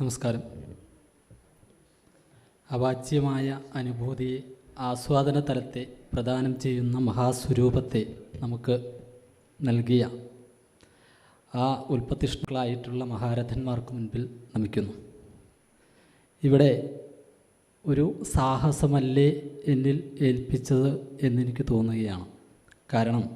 നമസ്കാരം. അവാച്യമായ അനുഭൂതിയെ ആസ്വാദന തലത്തെ പ്രദാനം ചെയ്യുന്ന മഹാസ്വരൂപത്തെ നമുക്ക് നൽകിയ ആ ഉൽപ്പത്തിഷ്ണുക്കളായിട്ടുള്ള മഹാരഥന്മാർക്ക് മുൻപിൽ നമിക്കുന്നു. ഇവിടെ ഒരു സാഹസമല്ലേ എന്നിൽ ഏൽപ്പിച്ചത് എന്നെനിക്ക് തോന്നുകയാണ്. കാരണം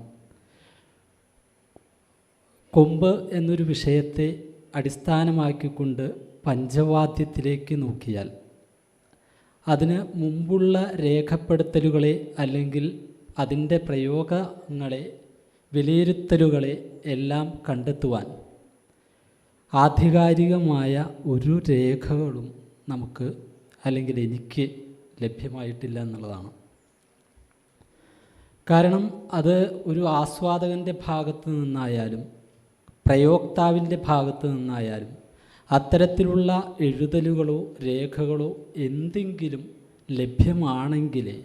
കൊമ്പ് എന്നൊരു വിഷയത്തെ അടിസ്ഥാനമാക്കിക്കൊണ്ട് പഞ്ചവാദ്യത്തിലേക്ക് നോക്കിയാൽ അതിന് മുമ്പുള്ള രേഖപ്പെടുത്തലുകളെ അല്ലെങ്കിൽ അതിന്റെ പ്രയോഗങ്ങളെ വിലയിരുത്തലുകളെ എല്ലാം കണ്ടെത്തുവാൻ ആധികാരികമായ ഒരു രേഖകളും നമുക്ക് അല്ലെങ്കിൽ എനിക്ക് ലഭ്യമായിട്ടില്ല എന്നുള്ളതാണ്. കാരണം അത് ഒരു ആസ്വാദകന്റെ ഭാഗത്ത് നിന്നായാലും പ്രയോക്താവിന്റെ ഭാഗത്ത് നിന്നായാലും അത്തരത്തിലുള്ള എഴുതലുകളോ രേഖകളോ എന്തെങ്കിലും ലഭ്യമാണെങ്കിൽ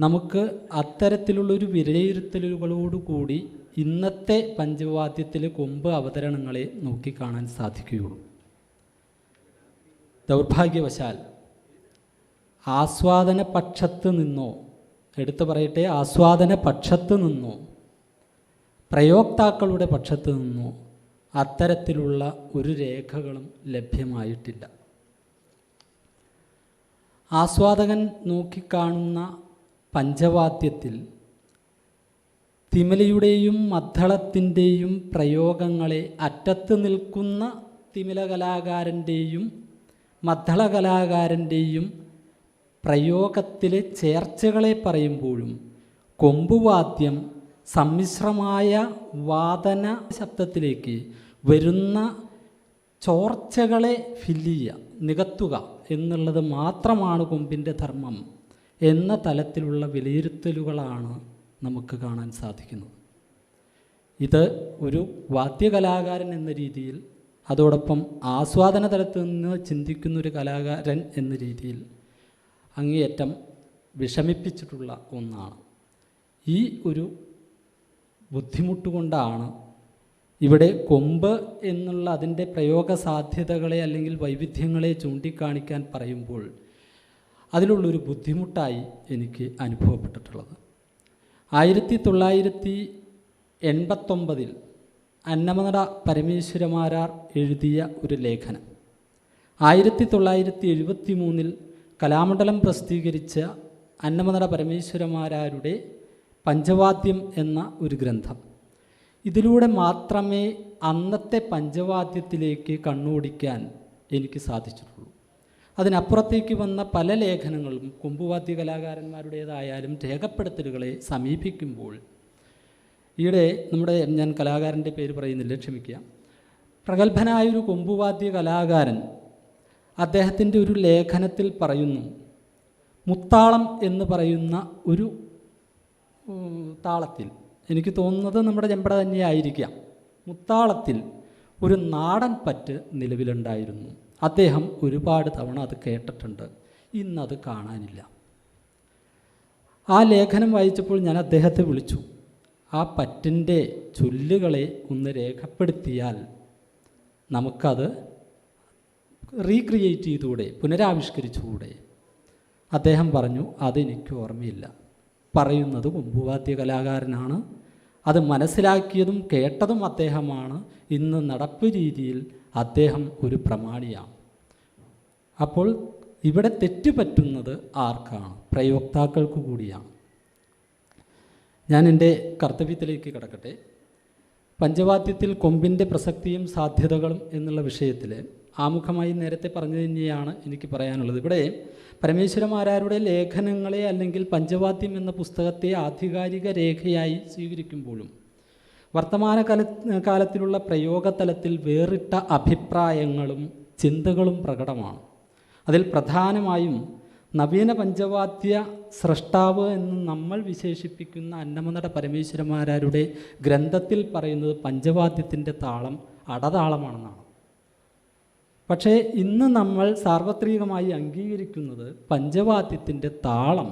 നമുക്ക് അത്തരത്തിലുള്ളൊരു വിലയിരുത്തലുകളോടുകൂടി ഇന്നത്തെ പഞ്ചവാദ്യത്തിലെ കൊമ്പ് അവതരണങ്ങളെ നോക്കിക്കാണാൻ സാധിക്കുകയുള്ളൂ. ദൗർഭാഗ്യവശാൽ ആസ്വാദന പക്ഷത്ത് നിന്നോ എടുത്തു പറയട്ടെ ആസ്വാദന പക്ഷത്ത് നിന്നോ പ്രയോക്താക്കളുടെ പക്ഷത്ത് നിന്നോ അത്തരത്തിലുള്ള ഒരു രേഖകളും ലഭ്യമായിട്ടില്ല. ആസ്വാദകൻ നോക്കിക്കാണുന്ന പഞ്ചവാദ്യത്തിൽ തിമിലയുടെയും മദ്ദളത്തിന്റെയും പ്രയോഗങ്ങളെ അറ്റത്ത് നിൽക്കുന്ന തിമില കലാകാരന്റെയും മദ്ദള കലാകാരന്റെയും പ്രയോഗത്തിലെ ചേർച്ചകളെ പറയുമ്പോഴും കൊമ്പുവാദ്യം സമ്മിശ്രമായ വാദന ശബ്ദത്തിലേക്ക് വരുന്ന ചോർച്ചകളെ ഫില്ല് ചെയ്യുക നികത്തുക എന്നുള്ളത് മാത്രമാണ് കൊമ്പിന്റെ ധർമ്മം എന്ന തലത്തിലുള്ള വിലയിരുത്തലുകളാണ് നമുക്ക് കാണാൻ സാധിക്കുന്നത്. ഇത് ഒരു വാദ്യകലാകാരൻ എന്ന രീതിയിൽ അതോടൊപ്പം ആസ്വാദന തലത്തിൽ നിന്ന് ചിന്തിക്കുന്ന ഒരു കലാകാരൻ എന്ന രീതിയിൽ അങ്ങേയറ്റം വിഷമിപ്പിച്ചിട്ടുള്ള ഒന്നാണ്. ഈ ഒരു ബുദ്ധിമുട്ട് കൊണ്ടാണ് ഇവിടെ കൊമ്പ് എന്നുള്ള അതിന്റെ പ്രയോഗ സാധ്യതകളെ അല്ലെങ്കിൽ വൈവിധ്യങ്ങളെ ചൂണ്ടിക്കാണിക്കാൻ പറയുമ്പോൾ അതിലുള്ളൊരു ബുദ്ധിമുട്ടായി എനിക്ക് അനുഭവപ്പെട്ടിട്ടുള്ളത്. ആയിരത്തി തൊള്ളായിരത്തി എൺപത്തൊമ്പതിൽ അന്നമനട പരമേശ്വരമാരാർ എഴുതിയ ഒരു ലേഖനം. ആയിരത്തി തൊള്ളായിരത്തി എഴുപത്തി മൂന്നിൽ കലാമണ്ഡലം പ്രസിദ്ധീകരിച്ച അന്നമനട പരമേശ്വരമാരാരുടെ പഞ്ചവാദ്യം എന്ന ഒരു ഗ്രന്ഥം. ഇതിലൂടെ മാത്രമേ അന്നത്തെ പഞ്ചവാദ്യത്തിലേക്ക് കണ്ണോടിക്കാൻ എനിക്ക് സാധിച്ചിട്ടുള്ളൂ. അതിനപ്പുറത്തേക്ക് വന്ന പല ലേഖനങ്ങളും കൊമ്പുവാദ്യ കലാകാരന്മാരുടേതായാലും രേഖപ്പെടുത്തലുകളെ സമീപിക്കുമ്പോൾ ഈയിടെ നമ്മുടെ ഞാൻ കലാകാരന്റെ പേര് പറയുന്നില്ല ക്ഷമിക്കുക. പ്രഗത്ഭനായൊരു കൊമ്പുവാദ്യ കലാകാരൻ അദ്ദേഹത്തിന്റെ ഒരു ലേഖനത്തിൽ പറയുന്നു മുത്താളം എന്ന് പറയുന്ന ഒരു താളത്തിൽ എനിക്ക് തോന്നുന്നത് നമ്മുടെ ചെമ്പട തന്നെയായിരിക്കാം. മുത്താളത്തിൽ ഒരു നാടൻ പറ്റ് നിലവിലുണ്ടായിരുന്നു. അദ്ദേഹം ഒരുപാട് തവണ അത് കേട്ടിട്ടുണ്ട്. ഇന്നത് കാണാനില്ല. ആ ലേഖനം വായിച്ചപ്പോൾ ഞാൻ അദ്ദേഹത്തെ വിളിച്ചു. ആ പറ്റിന്റെ ചൊല്ലുകളെ ഒന്ന് രേഖപ്പെടുത്തിയാൽ നമുക്കത് റീക്രിയേറ്റ് ചെയ്തുകൂടെ പുനരാവിഷ്കരിച്ചുകൂടെ? അദ്ദേഹം പറഞ്ഞു അതെനിക്ക് ഓർമ്മയില്ല. പറയുന്നത് കൊമ്പുവാദ്യ കലാകാരനാണ്. അത് മനസ്സിലാക്കിയതും കേട്ടതും അദ്ദേഹമാണ്. ഇന്ന് നടപ്പ് രീതിയിൽ അദ്ദേഹം ഒരു പ്രമാണിയാണ്. അപ്പോൾ ഇവിടെ തെറ്റുപറ്റുന്നത് ആർക്കാണ്? പ്രയോക്താക്കൾക്ക് കൂടിയാണ്. ഞാൻ എന്റെ കർത്തവ്യത്തിലേക്ക് കിടക്കട്ടെ. പഞ്ചവാദ്യത്തിൽ കൊമ്പിന്റെ പ്രസക്തിയും സാധ്യതകളും എന്നുള്ള വിഷയത്തിൽ ആമുഖമായി നേരത്തെ പറഞ്ഞു തന്നെയാണ് എനിക്ക് പറയാനുള്ളത്. ഇവിടെ പരമേശ്വരമാരാരുടെ ലേഖനങ്ങളെ അല്ലെങ്കിൽ പഞ്ചവാദ്യം എന്ന പുസ്തകത്തെ ആധികാരിക രേഖയായി സ്വീകരിക്കുമ്പോഴും വർത്തമാന കാല കാലത്തിലുള്ള പ്രയോഗതലത്തിൽ വേറിട്ട അഭിപ്രായങ്ങളും ചിന്തകളും പ്രകടമാണ്. അതിൽ പ്രധാനമായും നവീന പഞ്ചവാദ്യ സ്രഷ്ടാവ് എന്ന് നമ്മൾ വിശേഷിപ്പിക്കുന്ന അന്നമനട പരമേശ്വരമാരാരുടെ ഗ്രന്ഥത്തിൽ പറയുന്നത് പഞ്ചവാദ്യത്തിന്റെ താളം അടതാളമാണെന്നാണ്. പക്ഷേ ഇന്ന് നമ്മൾ സാർവത്രികമായി അംഗീകരിക്കുന്നത് പഞ്ചവാദ്യത്തിന്റെ താളം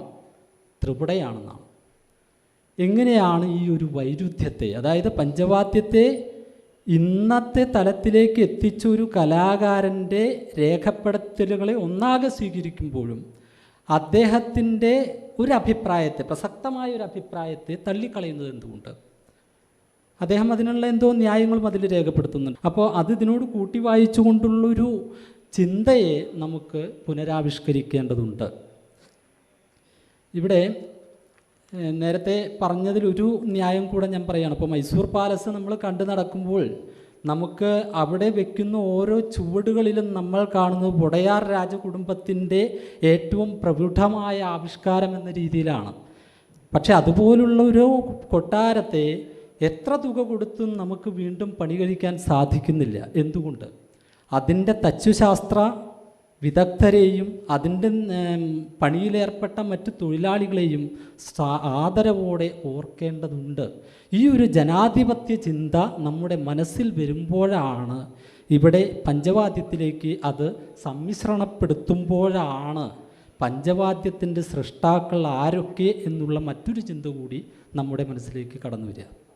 ത്രിപുടയാണെന്നാണ് എങ്ങനെയാണ് ഈ ഒരു വൈരുദ്ധ്യത്തെ അതായത് പഞ്ചവാദ്യത്തെ ഇന്നത്തെ തലത്തിലേക്ക് എത്തിച്ച ഒരു കലാകാരന്റെ രേഖപ്പെടുത്തലുകളെ ഒന്നാകെ സ്വീകരിക്കുമ്പോഴും അദ്ദേഹത്തിന്റെ ഒരു അഭിപ്രായത്തെ പ്രസക്തമായ ഒരു അഭിപ്രായത്തെ തള്ളിക്കളയുന്നത് എന്തുകൊണ്ട്? അദ്ദേഹം അതിനുള്ള എന്തോ ന്യായങ്ങളും അതിൽ രേഖപ്പെടുത്തുന്നുണ്ട്. അപ്പോൾ അത് ഇതിനോട് കൂട്ടി വായിച്ചുകൊണ്ടുള്ളൊരു ചിന്തയെ നമുക്ക് പുനരാവിഷ്കരിക്കേണ്ടതുണ്ട്. ഇവിടെ നേരത്തെ പറഞ്ഞതിലൊരു ന്യായം കൂടെ ഞാൻ പറയുകയാണ് അപ്പോൾ മൈസൂർ പാലസ് നമ്മൾ കണ്ടു നടക്കുമ്പോൾ നമുക്ക് അവിടെ വെക്കുന്ന ഓരോ ചുവടുകളിലും നമ്മൾ കാണുന്നത് വൊടയാർ രാജകുടുംബത്തിന്റെ ഏറ്റവും പ്രബുഢമായ ആവിഷ്കാരം എന്ന രീതിയിലാണ്. പക്ഷെ അതുപോലുള്ള ഒരു കൊട്ടാരത്തെ എത്ര തുക കൊടുത്തും നമുക്ക് വീണ്ടും പണി കഴിക്കാൻ സാധിക്കുന്നില്ല. എന്തുകൊണ്ട്? അതിന്റെ തച്ചുശാസ്ത്ര വിദഗ്ധരെയും അതിന്റെ പണിയിലേർപ്പെട്ട മറ്റ് തൊഴിലാളികളെയും ആദരവോടെ ഓർക്കേണ്ടതുണ്ട്. ഈ ഒരു ജനാധിപത്യ ചിന്ത നമ്മുടെ മനസ്സിൽ വരുമ്പോഴാണ് ഇവിടെ പഞ്ചവാദ്യത്തിലേക്ക് അത് സമ്മിശ്രണപ്പെടുത്തുമ്പോഴാണ് പഞ്ചവാദ്യത്തിന്റെ സൃഷ്ടാക്കൾ ആരൊക്കെ എന്നുള്ള മറ്റൊരു ചിന്ത കൂടി നമ്മുടെ മനസ്സിലേക്ക് കടന്നു വരിക.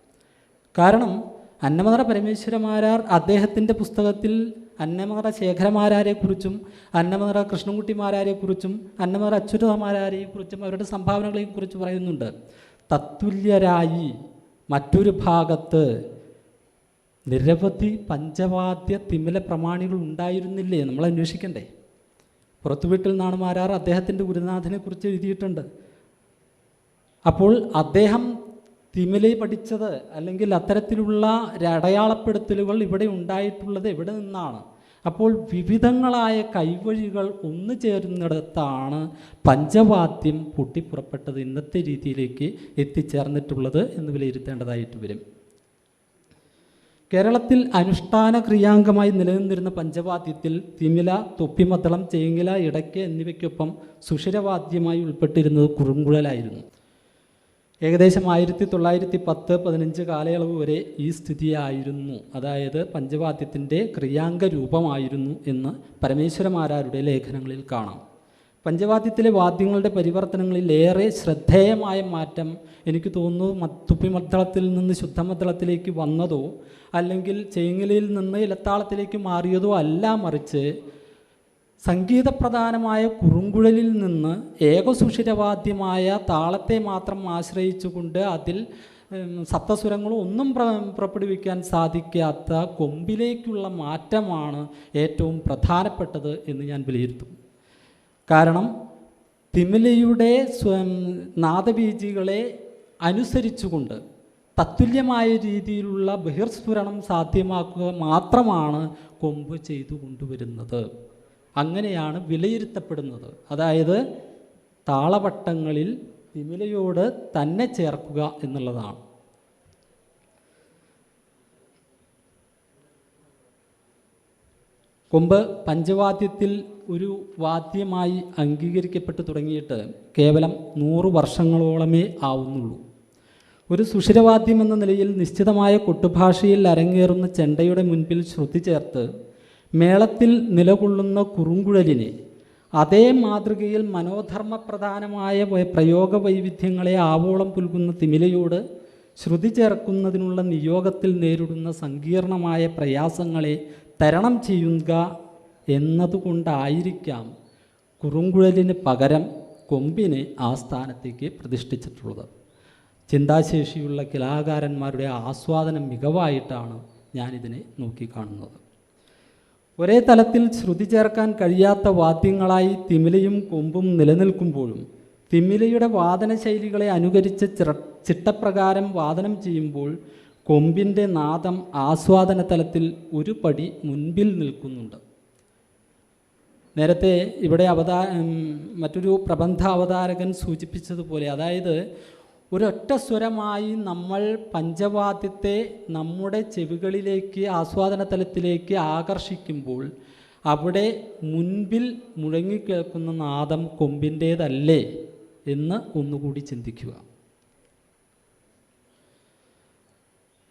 കാരണം അന്നമതറ പരമേശ്വരമാരാർ അദ്ദേഹത്തിന്റെ പുസ്തകത്തിൽ അന്നമതറ ശേഖരമാരാരെക്കുറിച്ചും അന്നമതറ കൃഷ്ണൻകുട്ടിമാരാരെക്കുറിച്ചും അന്നമതറ അച്യുതമാരാരെക്കുറിച്ചും അവരുടെ സംഭാവനകളെക്കുറിച്ച് പറയുന്നുണ്ട്. തത്തുല്യരായി മറ്റൊരു ഭാഗത്ത് നിരവധി പഞ്ചവാദ്യ തിമില പ്രമാണികൾ ഉണ്ടായിരുന്നില്ലേ? നമ്മൾ അന്വേഷിക്കണ്ടേ? പുറത്തുവീട്ടിൽ നിന്നാണ് മാരാർ അദ്ദേഹത്തിന്റെ ഗുരുനാഥനെ കുറിച്ച് എഴുതിയിട്ടുണ്ട്. അപ്പോൾ അദ്ദേഹം തിമിലെ പഠിച്ചത് അല്ലെങ്കിൽ അത്തരത്തിലുള്ള അടയാളപ്പെടുത്തലുകൾ ഇവിടെ ഉണ്ടായിട്ടുള്ളത് എവിടെ നിന്നാണ്? അപ്പോൾ വിവിധങ്ങളായ കൈവഴികൾ ഒന്നു ചേരുന്നിടത്താണ് പഞ്ചവാദ്യം പൊട്ടിപ്പുറപ്പെട്ടത് ഇന്നത്തെ രീതിയിലേക്ക് എത്തിച്ചേർന്നിട്ടുള്ളത് എന്ന് വിലയിരുത്തേണ്ടതായിട്ട് വരും. കേരളത്തിൽ അനുഷ്ഠാന ക്രിയാംഗമായി നിലനിന്നിരുന്ന പഞ്ചവാദ്യത്തിൽ തിമില തൊപ്പിമദ്ദളം ചേങ്ങില ഇടയ്ക്ക് എന്നിവയ്ക്കൊപ്പം സുഷിരവാദ്യമായി ഉൾപ്പെട്ടിരുന്നത് കുറുങ്കുഴലായിരുന്നു. ഏകദേശം ആയിരത്തി തൊള്ളായിരത്തി പത്ത് പതിനഞ്ച് കാലയളവ് വരെ ഈ സ്ഥിതിയായിരുന്നു. അതായത് പഞ്ചവാദ്യത്തിന്റെ ക്രിയാങ്ക രൂപമായിരുന്നു എന്ന് പരമേശ്വരമാരാരുടെ ലേഖനങ്ങളിൽ കാണാം. പഞ്ചവാദ്യത്തിലെ വാദ്യങ്ങളുടെ പരിവർത്തനങ്ങളിൽ ഏറെ ശ്രദ്ധേയമായ മാറ്റം എനിക്ക് തോന്നുന്നു തുപ്പിമദ്ദളത്തിൽ നിന്ന് ശുദ്ധമദ്ദളത്തിലേക്ക് വന്നതോ അല്ലെങ്കിൽ ചേങ്ങലയിൽ നിന്ന് ഇലത്താളത്തിലേക്ക് മാറിയതോ അല്ല മറിച്ച് സംഗീതപ്രധാനമായ കുറുങ്കുഴലിൽ നിന്ന് ഏകസുഷിരവാദ്യമായ താളത്തെ മാത്രം ആശ്രയിച്ചുകൊണ്ട് അതിൽ സപ്തസ്വരങ്ങളും ഒന്നും പുറപ്പെടുവിക്കാൻ സാധിക്കാത്ത കൊമ്പിലേക്കുള്ള മാറ്റമാണ് ഏറ്റവും പ്രധാനപ്പെട്ടത് എന്ന് ഞാൻ വിലയിരുത്തും. കാരണം തിമിലയുടെ നാദബീജികളെ അനുസരിച്ചുകൊണ്ട് തത്തുല്യമായ രീതിയിലുള്ള ബഹിർസ്ഫുരണം സാധ്യമാക്കുക മാത്രമാണ് കൊമ്പ് ചെയ്തു കൊണ്ടുവരുന്നത് അങ്ങനെയാണ് വിലയിരുത്തപ്പെടുന്നത്. അതായത് താളവട്ടങ്ങളിൽ തിമിലയോട് തന്നെ ചേർക്കുക എന്നുള്ളതാണ്. കൊമ്പ് പഞ്ചവാദ്യത്തിൽ ഒരു വാദ്യമായി അംഗീകരിക്കപ്പെട്ടു തുടങ്ങിയിട്ട് കേവലം നൂറ് വർഷങ്ങളോളമേ ആവുന്നുള്ളൂ. ഒരു സുഷിരവാദ്യം എന്ന നിലയിൽ നിശ്ചിതമായ കൊട്ടുഭാഷയിൽ അരങ്ങേറുന്ന ചെണ്ടയുടെ മുൻപിൽ ശ്രുതി ചേർത്ത് മേളത്തിൽ നിലകൊള്ളുന്ന കുറുങ്കുഴലിനെ അതേ മാതൃകയിൽ മനോധർമ്മപ്രധാനമായ പ്രയോഗ വൈവിധ്യങ്ങളെ ആവോളം പുൽകുന്ന തിമിലയോട് ശ്രുതി ചേർക്കുന്നതിനുള്ള നിയോഗത്തിൽ നേരിടുന്ന സങ്കീർണമായ പ്രയാസങ്ങളെ തരണം ചെയ്യുക എന്നതുകൊണ്ടായിരിക്കാം കുറുങ്കുഴലിന് പകരം കൊമ്പിനെ ആ സ്ഥാനത്തേക്ക് പ്രതിഷ്ഠിച്ചിട്ടുള്ളത്. ചിന്താശേഷിയുള്ള കലാകാരന്മാരുടെ ആസ്വാദനം മികവായിട്ടാണ് ഞാനിതിനെ നോക്കിക്കാണുന്നത്. ഒരേ തലത്തിൽ ശ്രുതി ചേർക്കാൻ കഴിയാത്ത വാദ്യങ്ങളായി തിമിലയും കൊമ്പും നിലനിൽക്കുമ്പോഴും തിമിലയുടെ വാദന ശൈലികളെ അനുകരിച്ച് ചിട്ടപ്രകാരം വാദനം ചെയ്യുമ്പോൾ കൊമ്പിന്റെ നാദം ആസ്വാദന തലത്തിൽ ഒരു പടി മുൻപിൽ നിൽക്കുന്നുണ്ട്. നേരത്തെ ഇവിടെ അവതാ മറ്റൊരു പ്രബന്ധ അവതാരകൻ സൂചിപ്പിച്ചതുപോലെ അതായത് ഒരൊറ്റ സ്വരമായി നമ്മൾ പഞ്ചവാദ്യത്തെ നമ്മുടെ ചെവികളിലേക്ക് ആസ്വാദന തലത്തിലേക്ക് ആകർഷിക്കുമ്പോൾ അവിടെ മുൻപിൽ മുഴങ്ങിക്കേൾക്കുന്ന നാദം കൊമ്പിന്റേതല്ലേ എന്ന് ഒന്നുകൂടി ചിന്തിക്കുക.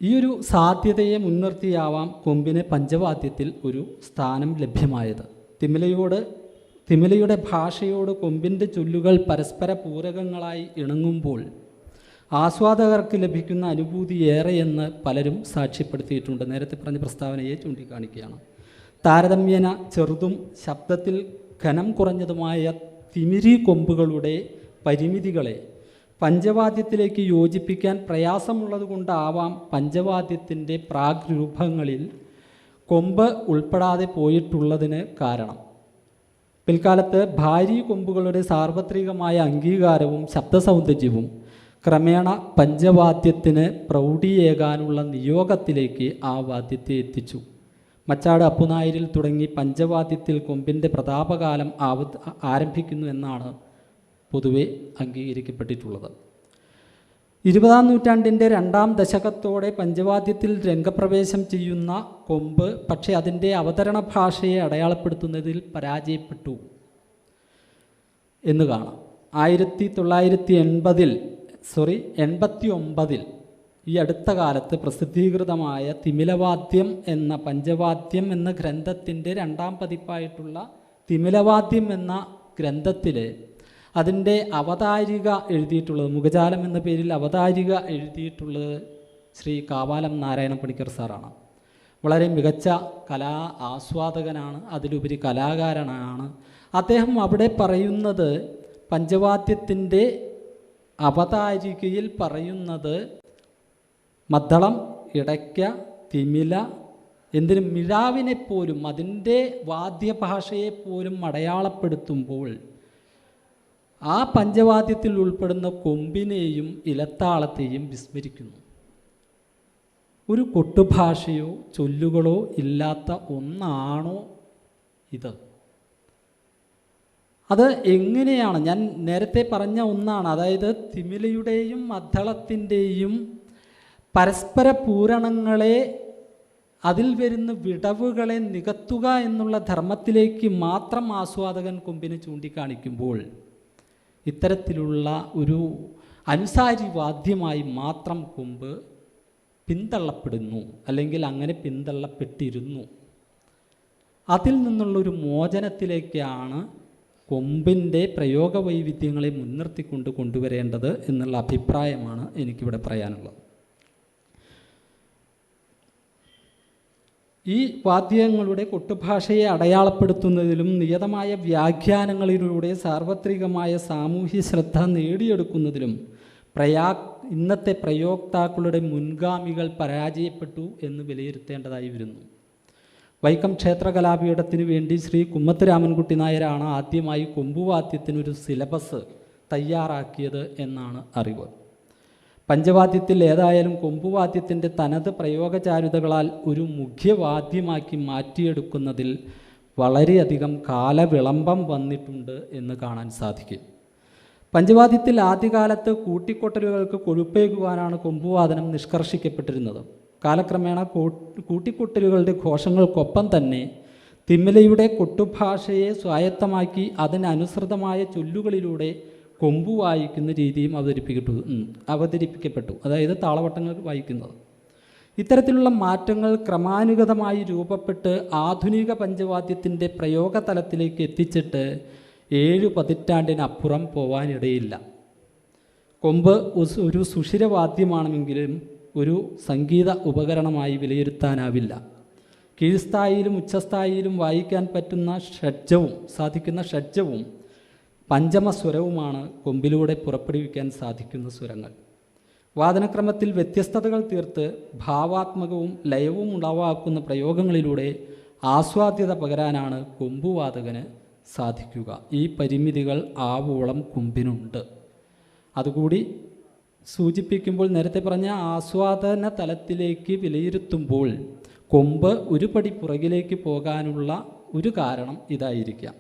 ഈ ഒരു സാധ്യതയെ മുൻനിർത്തിയാവാം കൊമ്പിന് പഞ്ചവാദ്യത്തിൽ ഒരു സ്ഥാനം ലഭ്യമായത്. തിമിലയോട് തിമിലയുടെ ഭാഷയോട് കൊമ്പിന്റെ ചൊല്ലുകൾ പരസ്പര പൂരകങ്ങളായി ഇണങ്ങുമ്പോൾ ആസ്വാദകർക്ക് ലഭിക്കുന്ന അനുഭൂതി ഏറെയെന്ന് പലരും സാക്ഷ്യപ്പെടുത്തിയിട്ടുണ്ട്. നേരത്തെ പറഞ്ഞ പ്രസ്താവനയെ ചൂണ്ടിക്കാണിക്കുകയാണ്. താരതമ്യേന ചെറുതും ശബ്ദത്തിൽ ഘനം കുറഞ്ഞതുമായ തിമിരി കൊമ്പുകളുടെ പരിമിതികളെ പഞ്ചവാദ്യത്തിലേക്ക് യോജിപ്പിക്കാൻ പ്രയാസമുള്ളതുകൊണ്ടാവാം പഞ്ചവാദ്യത്തിന്റെ പ്രാഗ്രൂപങ്ങളിൽ കൊമ്പ് ഉൾപ്പെടാതെ പോയിട്ടുള്ളതിന് കാരണം. പിൽക്കാലത്ത് ഭാരി കൊമ്പുകളുടെ സാർവത്രികമായ അംഗീകാരവും ശബ്ദസൗന്ദര്യവും ക്രമേണ പഞ്ചവാദ്യത്തിന് പ്രൗഢിയേകാനുള്ള നിയോഗത്തിലേക്ക് ആ വാദ്യത്തെ എത്തിച്ചു. മച്ചാട് അപ്പുനായരിൽ തുടങ്ങി പഞ്ചവാദ്യത്തിൽ കൊമ്പിന്റെ പ്രതാപകാലം ആവ ആരംഭിക്കുന്നു എന്നാണ് പൊതുവെ അംഗീകരിക്കപ്പെട്ടിട്ടുള്ളത്. ഇരുപതാം നൂറ്റാണ്ടിന്റെ രണ്ടാം ദശകത്തോടെ പഞ്ചവാദ്യത്തിൽ രംഗപ്രവേശം ചെയ്യുന്ന കൊമ്പ് പക്ഷേ അതിന്റെ അവതരണ ഭാഷയെ അടയാളപ്പെടുത്തുന്നതിൽ പരാജയപ്പെട്ടു. എന്ന് കാണാം. ആയിരത്തി തൊള്ളായിരത്തി എൺപതിൽ സോറി എൺപത്തി ഒമ്പതിൽ ഈ അടുത്ത കാലത്ത് പ്രസിദ്ധീകൃതമായ തിമിലവാദ്യം എന്ന പഞ്ചവാദ്യം എന്ന ഗ്രന്ഥത്തിന്റെ രണ്ടാം പതിപ്പായിട്ടുള്ള തിമിലവാദ്യം എന്ന ഗ്രന്ഥത്തിൽ അതിന്റെ അവതാരിക എഴുതിയിട്ടുള്ളത് മുഖജാലം എന്ന പേരിൽ അവതാരിക എഴുതിയിട്ടുള്ളത് ശ്രീ കാവാലം നാരായണ പണിക്കർ സാറാണ്. വളരെ മികച്ച കലാ ആസ്വാദകനാണ് അതിലുപരി കലാകാരനാണ്. അദ്ദേഹം അവിടെ പറയുന്നത് പഞ്ചവാദ്യത്തിന്റെ അവതാരികയിൽ പറയുന്നത് മദ്ദളം ഇടയ്ക്ക തിമില എന്തിനും മിഴാവിനെ പോലും അതിന്റെ വാദ്യഭാഷയെ പോലും അടയാളപ്പെടുത്തുമ്പോൾ ആ പഞ്ചവാദ്യത്തിൽ ഉൾപ്പെടുന്ന കൊമ്പിനെയും ഇലത്താളത്തെയും വിസ്മരിക്കുന്നു. ഒരു കൊട്ടുഭാഷയോ ചൊല്ലുകളോ ഇല്ലാത്ത ഒന്നാണോ ഇത്? അത് എങ്ങനെയാണ്? ഞാൻ നേരത്തെ പറഞ്ഞ ഒന്നാണ്. അതായത് തിമിലയുടെയും മദ്ദളത്തിന്റെയും പരസ്പര പൂരണങ്ങളെ അതിൽ വരുന്ന വിടവുകളെ നികത്തുക എന്നുള്ള ധർമ്മത്തിലേക്ക് മാത്രം ആസ്വാദകൻ കൊമ്പിനെ ചൂണ്ടിക്കാണിക്കുമ്പോൾ ഇത്തരത്തിലുള്ള ഒരു അനുസാരി വാദ്യമായി മാത്രം കൊമ്പ് പിന്തള്ളപ്പെടുന്നു അല്ലെങ്കിൽ അങ്ങനെ പിന്തള്ളപ്പെട്ടിരുന്നു. അതിൽ നിന്നുള്ളൊരു മോചനത്തിലേക്കാണ് കൊമ്പിന്റെ പ്രയോഗ വൈവിധ്യങ്ങളെ മുൻനിർത്തിക്കൊണ്ട് കൊണ്ടുവരേണ്ടത് എന്നുള്ള അഭിപ്രായമാണ് എനിക്കിവിടെ പറയാനുള്ളത്. ഈ വാദ്യങ്ങളുടെ കൊട്ടുഭാഷയെ അടയാളപ്പെടുത്തുന്നതിലും നിയതമായ വ്യാഖ്യാനങ്ങളിലൂടെ സാർവത്രികമായ സാമൂഹ്യ ശ്രദ്ധ നേടിയെടുക്കുന്നതിലും പ്രയാ ഇന്നത്തെ പ്രയോക്താക്കളുടെ മുൻഗാമികൾ പരാജയപ്പെട്ടു എന്ന് വിലയിരുത്തേണ്ടതായി വരുന്നു. വൈക്കം ക്ഷേത്ര കലാപീഠത്തിന് വേണ്ടി ശ്രീ കുമ്മത്ത് നായരാണ് ആദ്യമായി കൊമ്പുവാദ്യത്തിനൊരു സിലബസ് തയ്യാറാക്കിയത് എന്നാണ് അറിവ്. പഞ്ചവാദ്യത്തിൽ ഏതായാലും കൊമ്പുവാദ്യത്തിന്റെ തനത് പ്രയോഗചാരുതകളാൽ ഒരു മുഖ്യവാദ്യമാക്കി മാറ്റിയെടുക്കുന്നതിൽ വളരെയധികം കാലവിളംബം വന്നിട്ടുണ്ട് എന്ന് കാണാൻ സാധിക്കും. പഞ്ചവാദ്യത്തിൽ ആദ്യകാലത്ത് കൂട്ടിക്കൊട്ടലുകൾക്ക് കൊഴുപ്പേകുവാനാണ് കൊമ്പുവാദനം നിഷ്കർഷിക്കപ്പെട്ടിരുന്നത്. കാലക്രമേണ കൂട്ടിക്കൊട്ടലുകളുടെ ഘോഷങ്ങൾക്കൊപ്പം തന്നെ തിമ്മലയുടെ കൊട്ടുഭാഷയെ സ്വായത്തമാക്കി അതിനനുസൃതമായ ചൊല്ലുകളിലൂടെ കൊമ്പു വായിക്കുന്ന രീതിയും അവതരിപ്പിക്കപ്പെട്ടു അവതരിപ്പിക്കപ്പെട്ടു. അതായത് താളവട്ടങ്ങൾ വായിക്കുന്നത്. ഇത്തരത്തിലുള്ള മാറ്റങ്ങൾ ക്രമാനുഗതമായി രൂപപ്പെട്ട് ആധുനിക പഞ്ചവാദ്യത്തിന്റെ പ്രയോഗതലത്തിലേക്ക് എത്തിച്ചിട്ട് ഏഴ് പതിറ്റാണ്ടിനപ്പുറം പോവാനിടയില്ല. കൊമ്പ് ഒരു സുഷിരവാദ്യമാണെങ്കിലും ഒരു സംഗീത ഉപകരണമായി വിലയിരുത്താനാവില്ല. കീഴ്സ്ഥായിലും ഉച്ചസ്ഥായിയിലും വായിക്കാൻ പറ്റുന്ന ഷഡ്ജവും സാധിക്കുന്ന ഷഡ്ജവും പഞ്ചമസ്വരവുമാണ് കൊമ്പിലൂടെ പുറപ്പെടുവിക്കാൻ സാധിക്കുന്ന സ്വരങ്ങൾ. വാദനക്രമത്തിൽ വ്യത്യസ്തതകൾ തീർത്ത് ഭാവാത്മകവും ലയവും ഉളവാക്കുന്ന പ്രയോഗങ്ങളിലൂടെ ആസ്വാദ്യത പകരാനാണ് കൊമ്പുവാതകന് സാധിക്കുക. ഈ പരിമിതികൾ ആവോളം കൊമ്പിനുണ്ട്. അതുകൂടി സൂചിപ്പിക്കുമ്പോൾ നേരത്തെ പറഞ്ഞ ആസ്വാദന തലത്തിലേക്ക് വിലയിരുത്തുമ്പോൾ കൊമ്പ് ഒരു പടി പുറകിലേക്ക് പോകാനുള്ള ഒരു കാരണം ഇതായിരിക്കാം.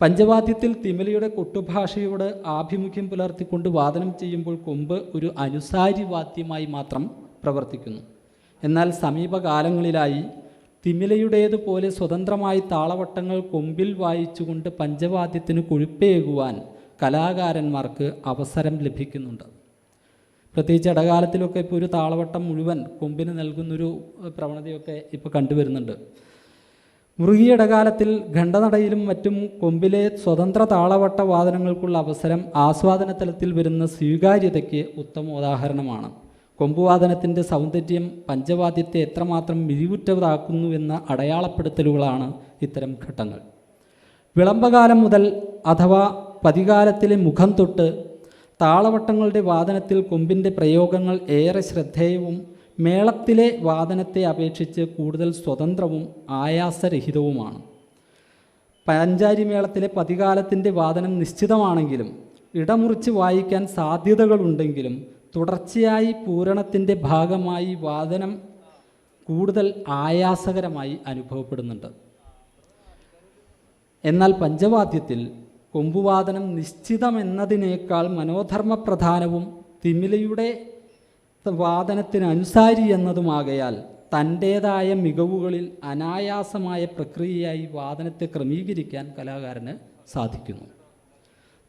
പഞ്ചവാദ്യത്തിൽ തിമിലയുടെ കൊട്ടുഭാഷയോട് ആഭിമുഖ്യം പുലർത്തിക്കൊണ്ട് വാദനം ചെയ്യുമ്പോൾ കൊമ്പ് ഒരു അനുസാരി വാദ്യമായി മാത്രം പ്രവർത്തിക്കുന്നു. എന്നാൽ സമീപകാലങ്ങളിലായി തിമിലയുടേതുപോലെ സ്വതന്ത്രമായി താളവട്ടങ്ങൾ കൊമ്പിൽ വായിച്ചുകൊണ്ട് പഞ്ചവാദ്യത്തിന് കൊഴുപ്പേകുവാൻ കലാകാരന്മാർക്ക് അവസരം ലഭിക്കുന്നുണ്ട്. പ്രത്യേകിച്ച് ഇടകാലത്തിലൊക്കെ ഇപ്പോൾ ഒരു താളവട്ടം മുഴുവൻ കൊമ്പിന് നൽകുന്നൊരു പ്രവണതയൊക്കെ ഇപ്പോൾ കണ്ടുവരുന്നുണ്ട്. മുറുകി ഇടകാലത്തിൽ ഖണ്ഡനടയിലും മറ്റും കൊമ്പിലെ സ്വതന്ത്ര താളവട്ട വാദനങ്ങൾക്കുള്ള അവസരം ആസ്വാദന തലത്തിൽ വരുന്ന സ്വീകാര്യതയ്ക്ക് ഉത്തമ ഉദാഹരണമാണ് കൊമ്പുവാദനത്തിന്റെ സൗന്ദര്യം പഞ്ചവാദ്യത്തെ എത്രമാത്രം മിഴിവുറ്റതാക്കുന്നുവെന്ന അടയാളപ്പെടുത്തലുകളാണ് ഇത്തരം ഘട്ടങ്ങൾ. വിളംബകാലം മുതൽ അഥവാ പതികാലത്തിലെ മുഖം തൊട്ട് താളവട്ടങ്ങളുടെ വാദനത്തിൽ കൊമ്പിന്റെ പ്രയോഗങ്ങൾ ഏറെ ശ്രദ്ധേയവും മേളത്തിലെ വാദനത്തെ അപേക്ഷിച്ച് കൂടുതൽ സ്വതന്ത്രവും ആയാസരഹിതവുമാണ്. പഞ്ചാരി മേളത്തിലെ പതികാലത്തിന്റെ വാദനം നിശ്ചിതമാണെങ്കിലും ഇടമുറിച്ച് വായിക്കാൻ സാധ്യതകളുണ്ടെങ്കിലും തുടർച്ചയായി പൂരണത്തിന്റെ ഭാഗമായി വാദനം കൂടുതൽ ആയാസകരമായി അനുഭവപ്പെടുന്നുണ്ട്. എന്നാൽ പഞ്ചവാദ്യത്തിൽ കൊമ്പുവാദനം നിശ്ചിതമെന്നതിനേക്കാൾ മനോധർമ്മപ്രധാനവും തിമിലയുടെ വാദനത്തിനനുസാരി എന്നതുമാകയാൽ തന്റേതായ മികവുകളിൽ അനായാസമായ പ്രക്രിയയായി വാദനത്തെ ക്രമീകരിക്കാൻ കലാകാരന് സാധിക്കുന്നു.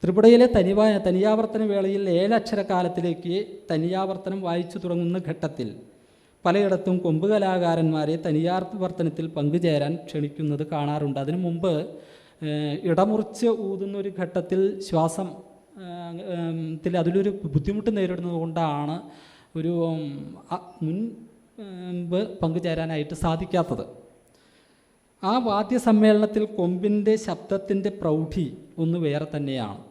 ത്രിപുടയിലെ തനിവ തനിയാവർത്തന വേളയിൽ ഏഴക്ഷരക്കാലത്തിലേക്ക് തനിയാവർത്തനം വായിച്ചു തുടങ്ങുന്ന ഘട്ടത്തിൽ പലയിടത്തും കൊമ്പ് കലാകാരന്മാരെ തനിയാവർത്തനത്തിൽ പങ്കുചേരാൻ ക്ഷണിക്കുന്നത് കാണാറുണ്ട്. അതിനു മുമ്പ് ഇടമുറിച്ച് ഊതുന്ന ഒരു ഘട്ടത്തിൽ ശ്വാസം ത്തിൽ അതിലൊരു ബുദ്ധിമുട്ട് നേരിടുന്നത് കൊണ്ടാണ് ഒരു മുൻപ് മുൻ പങ്കുചേരാനായിട്ട് സാധിക്കാത്തത്. ആ വാദ്യ സമ്മേളനത്തിൽ കൊമ്പിന്റെ ശബ്ദത്തിന്റെ പ്രൗഢി ഒന്ന് വേറെ തന്നെയാണ്.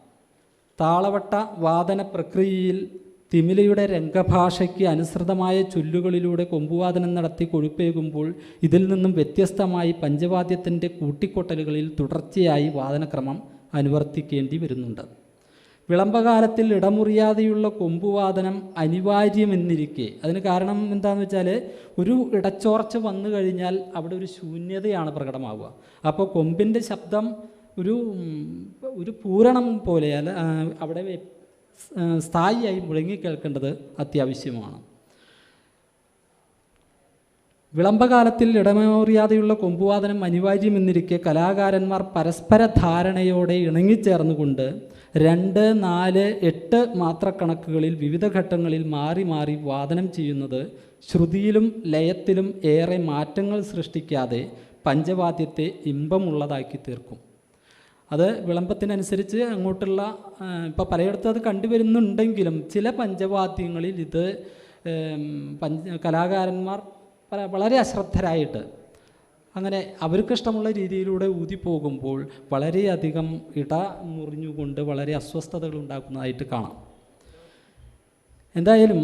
താളവട്ട വാദന പ്രക്രിയയിൽ തിമിലയുടെ രംഗഭാഷയ്ക്ക് അനുസൃതമായ ചൊല്ലുകളിലൂടെ കൊമ്പുവാദനം നടത്തി കൊഴുപ്പേകുമ്പോൾ ഇതിൽ നിന്നും വ്യത്യസ്തമായി പഞ്ചവാദ്യത്തിന്റെ കൂട്ടിക്കൊട്ടലുകളിൽ തുടർച്ചയായി വാദനക്രമം അനുവർത്തിക്കേണ്ടി വരുന്നുണ്ട്. വിളംബകാലത്തിൽ ഇടമുറിയാതെയുള്ള കൊമ്പുവാദനം അനിവാര്യമെന്നിരിക്കെ. അതിന് കാരണം എന്താണെന്ന് വെച്ചാൽ ഒരു ഇടച്ചോർച്ച വന്നു കഴിഞ്ഞാൽ അവിടെ ഒരു ശൂന്യതയാണ് പ്രകടമാവുക. അപ്പോൾ കൊമ്പിന്റെ ശബ്ദം ഒരു ഒരു പൂരണം പോലെയല്ല അവിടെ സ്ഥായിയായി മുഴങ്ങിക്കേൾക്കേണ്ടത് അത്യാവശ്യമാണ്. വിളംബകാലത്തിൽ ഇടമേറിയാതെയുള്ള കൊമ്പുവാദനം അനിവാര്യമെന്നിരിക്കെ കലാകാരന്മാർ പരസ്പര ധാരണയോടെ ഇണങ്ങിച്ചേർന്നുകൊണ്ട് രണ്ട് നാല് എട്ട് മാത്രക്കണക്കുകളിൽ വിവിധ ഘട്ടങ്ങളിൽ മാറി മാറി വാദനം ചെയ്യുന്നത് ശ്രുതിയിലും ലയത്തിലും ഏറെ മാറ്റങ്ങൾ സൃഷ്ടിക്കാതെ പഞ്ചവാദ്യത്തെ ഇമ്പമുള്ളതാക്കി തീർക്കും. അത് വിളംബത്തിനനുസരിച്ച് അങ്ങോട്ടുള്ള ഇപ്പോൾ പലയിടത്തും അത് കണ്ടുവരുന്നുണ്ടെങ്കിലും ചില പഞ്ചവാദ്യങ്ങളിൽ ഇത് പഞ്ച കലാകാരന്മാർ വളരെ അശ്രദ്ധരായിട്ട് അങ്ങനെ അവർക്കിഷ്ടമുള്ള രീതിയിലൂടെ ഊതിപ്പോകുമ്പോൾ വളരെയധികം ഇട മുറിഞ്ഞുകൊണ്ട് വളരെ അസ്വസ്ഥതകൾ ഉണ്ടാക്കുന്നതായിട്ട് കാണാം. എന്തായാലും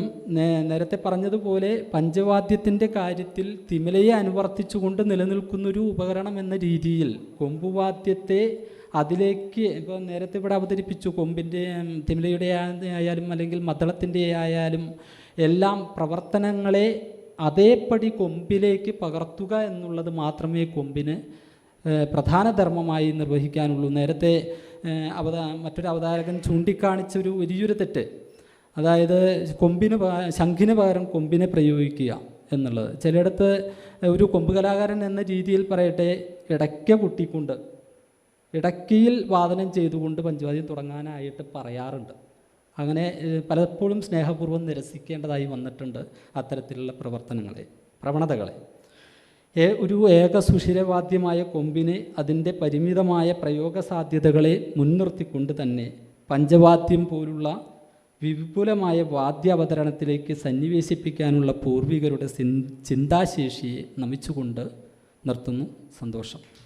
നേരത്തെ പറഞ്ഞതുപോലെ പഞ്ചവാദ്യത്തിന്റെ കാര്യത്തിൽ തിമിലയെ അനുവർത്തിച്ചുകൊണ്ട് നിലനിൽക്കുന്നൊരു ഉപകരണം എന്ന രീതിയിൽ കൊമ്പുവാദ്യത്തെ അതിലേക്ക് ഇപ്പോൾ നേരത്തെ ഇവിടെ അവതരിപ്പിച്ചു കൊമ്പിന്റെ തിമിലയുടെ ആയാലും അല്ലെങ്കിൽ മദ്ദളത്തിന്റെ ആയാലും എല്ലാം പ്രവർത്തനങ്ങളെ അതേപടി കൊമ്പിലേക്ക് പകർത്തുക എന്നുള്ളത് മാത്രമേ കൊമ്പിന് പ്രധാന ധർമ്മമായി നിർവഹിക്കാനുള്ളൂ. നേരത്തെ അവത മറ്റൊരു അവതാരകൻ ചൂണ്ടിക്കാണിച്ചൊരു വലിയൊരു തെറ്റ്. അതായത് കൊമ്പിന് ശംഖിന് പകരം കൊമ്പിനെ പ്രയോഗിക്കുക എന്നുള്ളത്. ചിലയിടത്ത് ഒരു കൊമ്പ് കലാകാരൻ എന്ന രീതിയിൽ പറയട്ടെ ഇടയ്ക്ക കുട്ടിക്കൊണ്ട്. ഇടയ്ക്കയിൽ വാദനം ചെയ്തുകൊണ്ട് പഞ്ചവാദ്യം തുടങ്ങാനായിട്ട് പറയാറുണ്ട്. അങ്ങനെ പലപ്പോഴും സ്നേഹപൂർവം നിരസിക്കേണ്ടതായി വന്നിട്ടുണ്ട് അത്തരത്തിലുള്ള പ്രവർത്തനങ്ങളെ പ്രവണതകളെ. ഒരു ഏക സുഷിരവാദ്യമായ കൊമ്പിനെ അതിന്റെ പരിമിതമായ പ്രയോഗ സാധ്യതകളെ മുൻനിർത്തിക്കൊണ്ട് തന്നെ പഞ്ചവാദ്യം പോലുള്ള വിപുലമായ വാദ്യാവതരണത്തിലേക്ക് സന്നിവേശിപ്പിക്കാനുള്ള പൂർവികരുടെ ചിന്താശേഷിയെ നമിച്ചുകൊണ്ട് നിർത്തുന്നു സന്തോഷം.